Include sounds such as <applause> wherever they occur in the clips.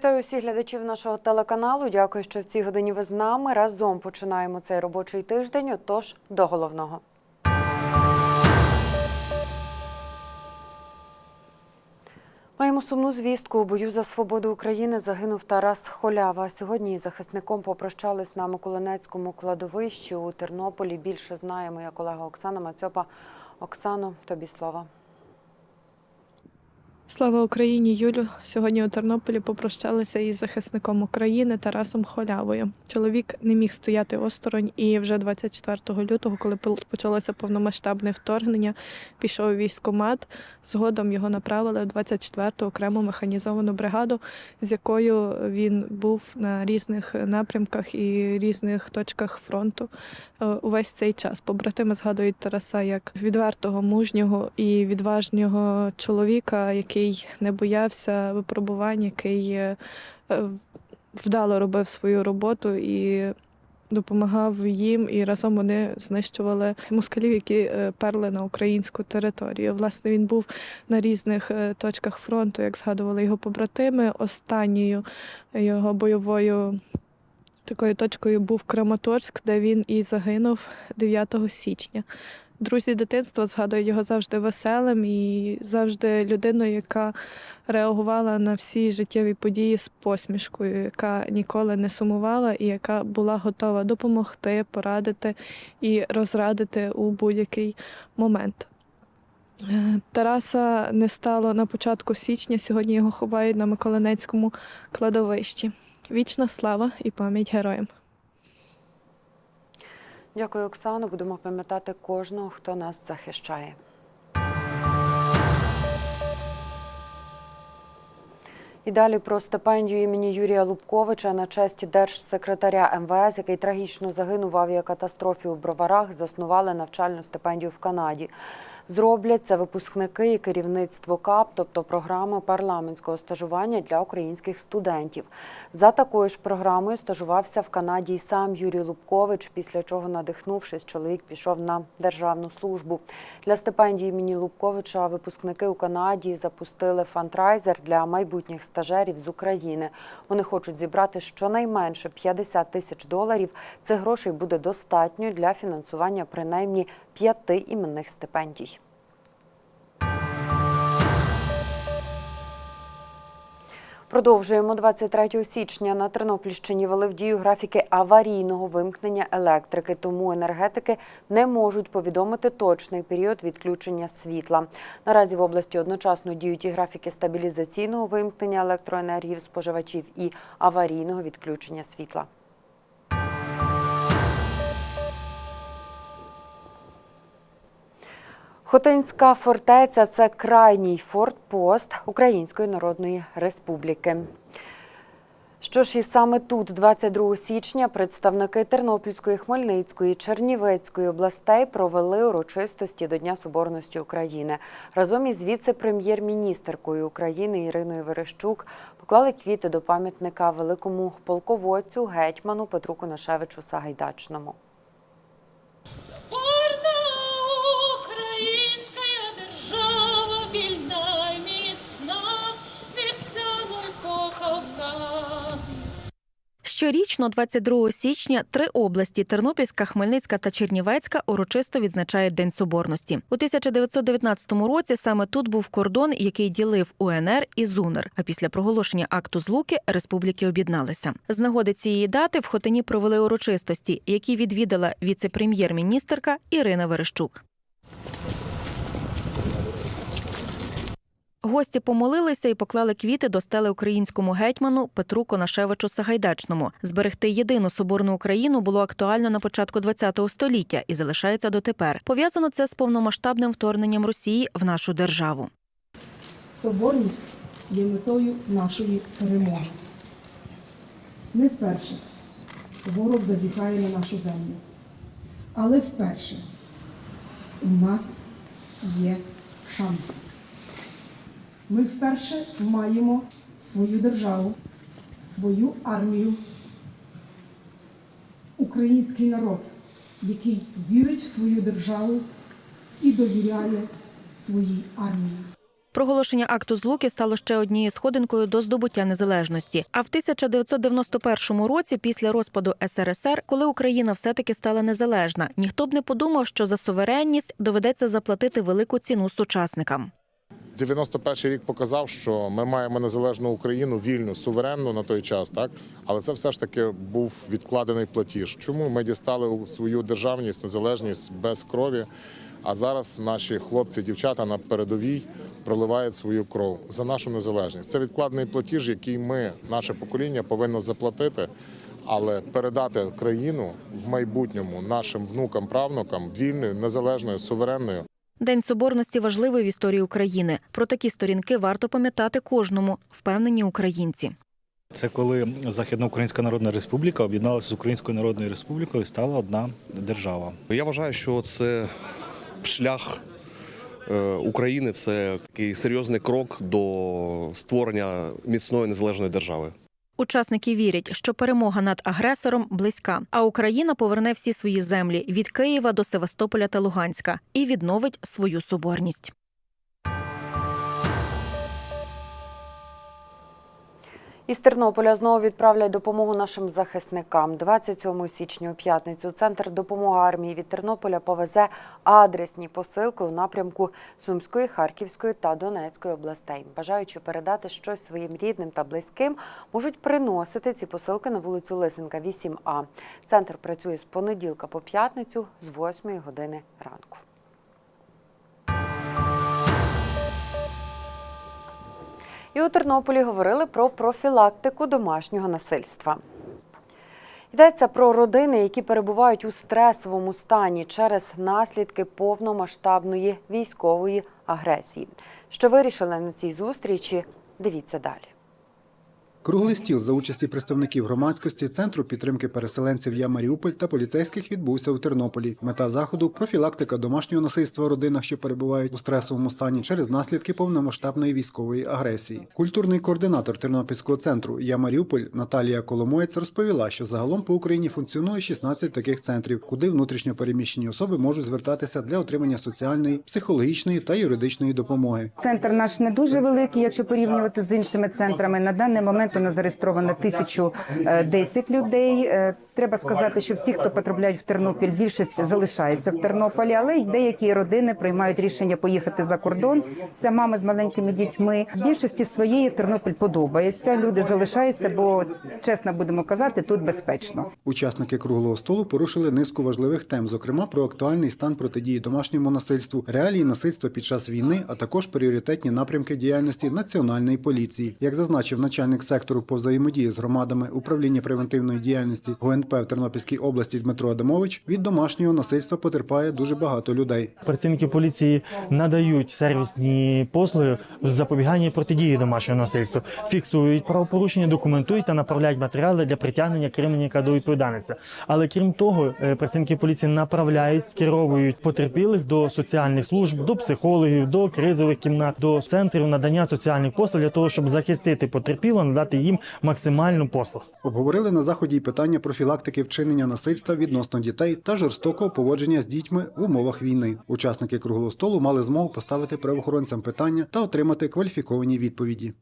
Вітаю всіх глядачів нашого телеканалу. Дякую, що в цій годині ви з нами. Разом починаємо цей робочий тиждень. Отож, до головного. Маємо сумну звістку. У бою за свободу України загинув Тарас Холява. Сьогодні із захисником попрощались на Миколинецькому кладовищі у Тернополі. Більше знає моя колега Оксана Мацьопа. Оксано, тобі слово. Слава Україні, Юлю. Сьогодні у Тернополі попрощалися із захисником України Тарасом Холявою. Чоловік не міг стояти осторонь, і вже 24 лютого, коли почалося повномасштабне вторгнення, пішов у військкомат. Згодом його направили в 24-ту окрему механізовану бригаду, з якою він був на різних напрямках і різних точках фронту е, увесь цей час. Побратими згадують Тараса як відвертого, мужнього і відважного чоловіка, який не боявся випробувань, який е, е, вдало робив свою роботу і допомагав їм, і разом вони знищували москалів, які е, перли на українську територію. Власне, він був на різних точках фронту, як згадували його побратими. Останньою його бойовою. Такою точкою був Краматорськ, де він і загинув 9 січня. Друзі дитинства згадують його завжди веселим і завжди людиною, яка реагувала на всі життєві події з посмішкою, яка ніколи не сумувала і яка була готова допомогти, порадити і розрадити у будь-який момент. Е, Тараса не стало на початку січня. Сьогодні його ховають на Миколинецькому кладовищі. Вічна слава і пам'ять героям. Дякую, Оксано. Будемо пам'ятати кожного, хто нас захищає. І далі про стипендію імені Юрія Лубковича на честь держсекретаря МВС, який трагічно загинув в авіакатастрофі у Броварах, заснували навчальну стипендію в Канаді. Зроблять це випускники і керівництво КАП, тобто програми парламентського стажування для українських студентів. За такою ж програмою стажувався в Канаді й сам Юрій Лубкович, після чого, надихнувшись, чоловік пішов на державну службу. Для стипендії імені Лубковича випускники у Канаді запустили фандрайзер для майбутніх стажерів з України. Вони хочуть зібрати щонайменше 50 тисяч доларів. Цих грошей буде достатньо для фінансування принаймні п'яти іменних стипендій. Продовжуємо 23 січня на Тернопільщині вели в дію графіки аварійного вимкнення електрики, тому енергетики не можуть повідомити точний період відключення світла. Наразі в області одночасно діють і графіки стабілізаційного вимкнення електроенергії споживачів і аварійного відключення світла. Хотинська фортеця це крайній фортпост Української Народної Республіки. Що ж, і саме тут, 22 січня, представники Тернопільської, Хмельницької, Чернівецької областей провели урочистості до Дня Соборності України. Разом із віце-прем'єр-міністеркою України Іриною Верещук поклали квіти до пам'ятника великому полководцю гетьману Петру Конашевичу Сагайдачному. Щорічно, 22 січня, три області Тернопільська, Хмельницька та Чернівецька урочисто відзначають День Соборності. У 1919 році саме тут був кордон, який ділив УНР і ЗУНР. А після проголошення акту злуки республіки об'єдналися. З нагоди цієї дати в Хотині провели урочистості, які відвідала віце-прем'єр-міністерка Ірина Верещук. Гості помолилися і поклали квіти до стели українському гетьману Петру Конашевичу Сагайдачному. Зберегти єдину соборну Україну було актуально на початку ХХ століття і залишається дотепер. Пов'язано це з повномасштабним вторгненням Росії в нашу державу. Соборність є метою нашої перемоги. Не вперше ворог зазіхає на нашу землю, але вперше у нас є шанс. Ми вперше маємо свою державу, свою армію, український народ, який вірить в свою державу і довіряє своїй армії. Проголошення акту злуки стало ще однією сходинкою до здобуття незалежності. А в 1991 році, після розпаду СРСР, коли Україна все-таки стала незалежна, ніхто б не подумав, що за суверенність доведеться заплатити велику ціну сучасникам. 91 рік показав, що ми маємо незалежну Україну, вільну, суверенну на той час, так але це все ж таки був відкладений платіж. Чому ми дістали свою державність, незалежність без крові? А зараз наші хлопці, дівчата на передовій проливають свою кров за нашу незалежність. Це відкладений платіж, який ми, наше покоління, повинно заплатити, але передати країну в майбутньому нашим внукам, правнукам вільною, незалежною, суверенною. День соборності важливий в історії України. Про такі сторінки варто пам'ятати кожному, впевнені українці. Це коли Західноукраїнська Народна Республіка об'єдналася з Українською Народною Республікою і стала одна держава. Я вважаю, що це шлях е, України, це такий серйозний крок до створення міцної незалежної держави. Учасники вірять, що перемога над агресором близька, а Україна поверне всі свої землі від Києва до Севастополя та Луганська і відновить свою соборність. Із Тернополя знову відправлять допомогу нашим захисникам. 27 січня у п'ятницю Центр допомоги армії від Тернополя повезе адресні посилки у напрямку Сумської, Харківської та Донецької областей. Бажаючи передати щось своїм рідним та близьким, можуть приносити ці посилки на вулицю Лисенка, 8А. Центр працює з понеділка по п'ятницю з 8 години ранку. І у Тернополі говорили про профілактику домашнього насильства. Йдеться про родини, які перебувають у стресовому стані через наслідки повномасштабної військової агресії. Що вирішили на цій зустрічі? Дивіться далі. Круглий стіл за участі представників громадськості, центру підтримки переселенців Я Маріуполь та поліцейських відбувся у Тернополі. Мета заходу профілактика домашнього насильства родинах, що перебувають у стресовому стані через наслідки повномасштабної військової агресії. Культурний координатор Тернопільського центру Я Маріуполь Наталія Коломоєць розповіла, що загалом по Україні функціонує 16 таких центрів, куди внутрішньо переміщені особи можуть звертатися для отримання соціальної, психологічної та юридичної допомоги. Центр наш не дуже великий, якщо порівнювати з іншими центрами. На даний момент у нас зареєстровано 1010 людей. Треба сказати, що всі, хто потрапляють в Тернопіль, більшість залишається в Тернополі, але й деякі родини приймають рішення поїхати за кордон. Це мами з маленькими дітьми. Більшості своєї Тернопіль подобається. Люди залишаються, бо чесно будемо казати, тут безпечно. Учасники круглого столу порушили низку важливих тем, зокрема про актуальний стан протидії домашньому насильству, реалії насильства під час війни, а також пріоритетні напрямки діяльності національної поліції. Як зазначив начальник сектору по взаємодії з громадами управління превентивної діяльності ГУНП в Тернопільській області Дмитро Адамович, від домашнього насильства потерпає дуже багато людей. Працівники поліції надають сервісні послуги з запобігання і протидії домашнього насильства, фіксують правопорушення, документують та направляють матеріали для притягнення кримінальника до відповідальності. Але крім того, е, працівники поліції направляють, скеровують потерпілих до соціальних служб, до психологів, до кризових кімнат, до центрів надання соціальних послуг для того, щоб захистити потерпілого, надати їм максимальну послуг. Обговорили на заході й питання профілактики вчинення насильства відносно дітей та жорстокого поводження з дітьми в умовах війни. Учасники круглого столу мали змогу поставити правоохоронцям питання та отримати кваліфіковані відповіді.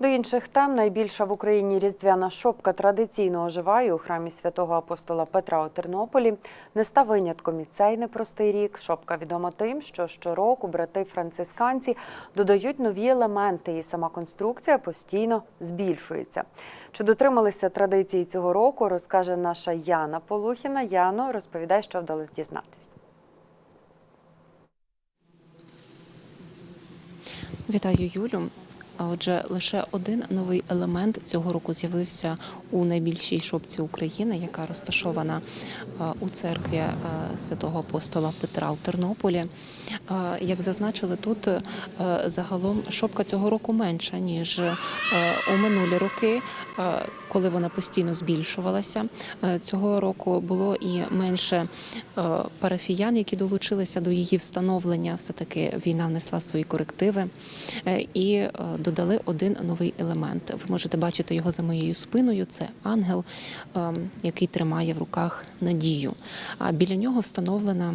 До інших тем найбільша в Україні різдвяна шопка традиційно оживає у храмі святого апостола Петра у Тернополі. Не став винятком і цей непростий рік. Шопка відома тим, що щороку брати францисканці додають нові елементи, і сама конструкція постійно збільшується. Чи дотрималися традиції цього року, розкаже наша Яна Полухіна. Яно розповідай, що вдалося дізнатись. Вітаю Юлю. А Отже, лише один новий елемент цього року з'явився у найбільшій шопці України, яка розташована е, у церкві е, святого апостола Петра у Тернополі. Е, Як зазначили тут, загалом шопка цього року менша ніж у минулі роки, коли вона постійно збільшувалася. Е, Цього року було і менше е, парафіян, які долучилися до її встановлення. Все таки війна внесла свої корективи Е, і додали один новий елемент. Ви можете бачити його за моєю спиною. Це ангел, ем, який тримає в руках надію. А біля нього встановлена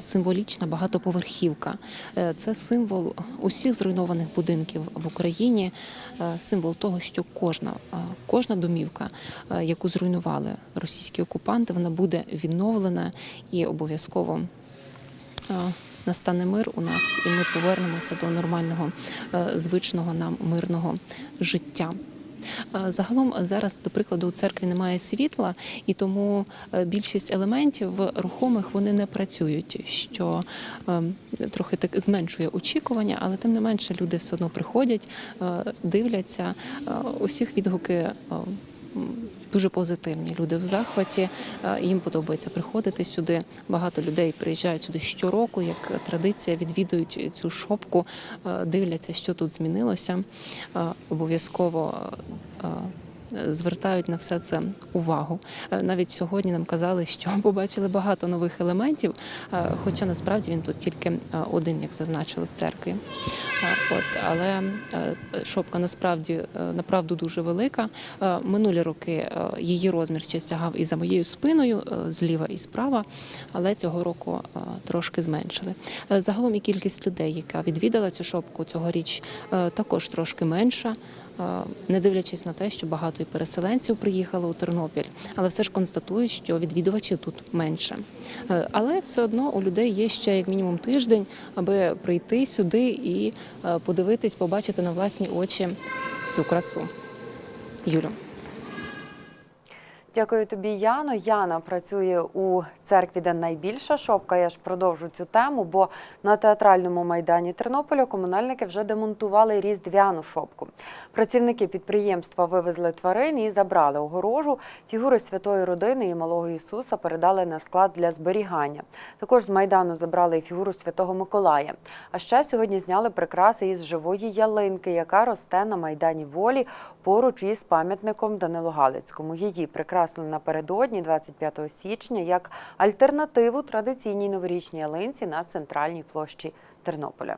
символічна багатоповерхівка. Е, Це символ усіх зруйнованих будинків в Україні, е, символ того, що кожна, е, кожна домівка, яку зруйнували російські окупанти, вона буде відновлена і обов'язково. Настане мир у нас, і ми повернемося до нормального, звичного нам мирного життя. Загалом зараз, до прикладу, у церкві немає світла, і тому е, більшість елементів рухомих вони не працюють, що е, трохи так зменшує очікування, але тим не менше люди все одно приходять, е, дивляться. Е, Усіх відгуки. Дуже позитивні люди в захваті. Е, Їм подобається приходити сюди. Багато людей приїжджають сюди щороку, як традиція, відвідують цю шопку, е, дивляться, що тут змінилося. Е, Обов'язково звертають на все це увагу. Е, Навіть сьогодні нам казали, що <laughs> побачили багато нових елементів, е, хоча насправді він тут тільки е, один, як зазначили в церкві. От, але шопка насправді направду дуже велика. Минулі роки її розмір ще сягав і за моєю спиною, зліва і справа, але цього року трошки зменшили. Загалом і кількість людей, яка відвідала цю шопку цьогоріч, також трошки менша. Е, Не дивлячись на те, що багато і переселенців приїхало у Тернопіль, але все ж констатують, що відвідувачів тут менше. Е, Але все одно у людей є ще як мінімум тиждень, аби прийти сюди і е, подивитись, побачити на власні очі цю красу. Юлю. Дякую тобі, Яно. Яна працює у церкві, де найбільша шопка. Я ж продовжу цю тему, бо на театральному майдані Тернополя комунальники вже демонтували різдвяну шопку. Працівники підприємства вивезли тварин і забрали огорожу. Фігури святої родини і малого Ісуса передали на склад для зберігання. Також з майдану забрали і фігуру святого Миколая. А ще сьогодні зняли прикраси із живої ялинки, яка росте на майдані волі поруч із пам'ятником Данилу Галицькому. Її прикрасли напередодні, 25 січня, як альтернативу традиційній новорічній ялинці на центральній площі Тернополя.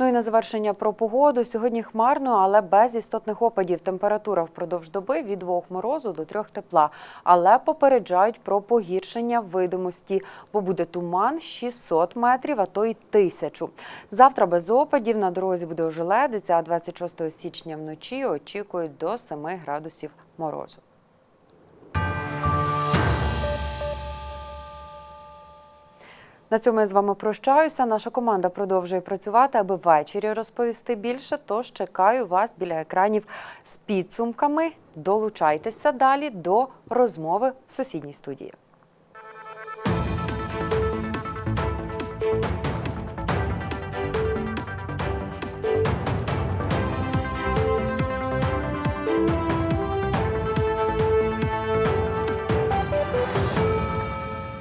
Ну і на завершення про погоду. Сьогодні хмарно, але без істотних опадів. Температура впродовж доби від 2 морозу до 3 тепла. Але попереджають про погіршення видимості, бо буде туман 600 метрів, а то й тисячу. Завтра без опадів на дорозі буде ожеледиця, а 26 січня вночі очікують до 7 градусів морозу. На цьому я з вами прощаюся. Наша команда продовжує працювати, аби ввечері розповісти більше. Тож чекаю вас біля екранів з підсумками. Долучайтеся далі до розмови в сусідній студії.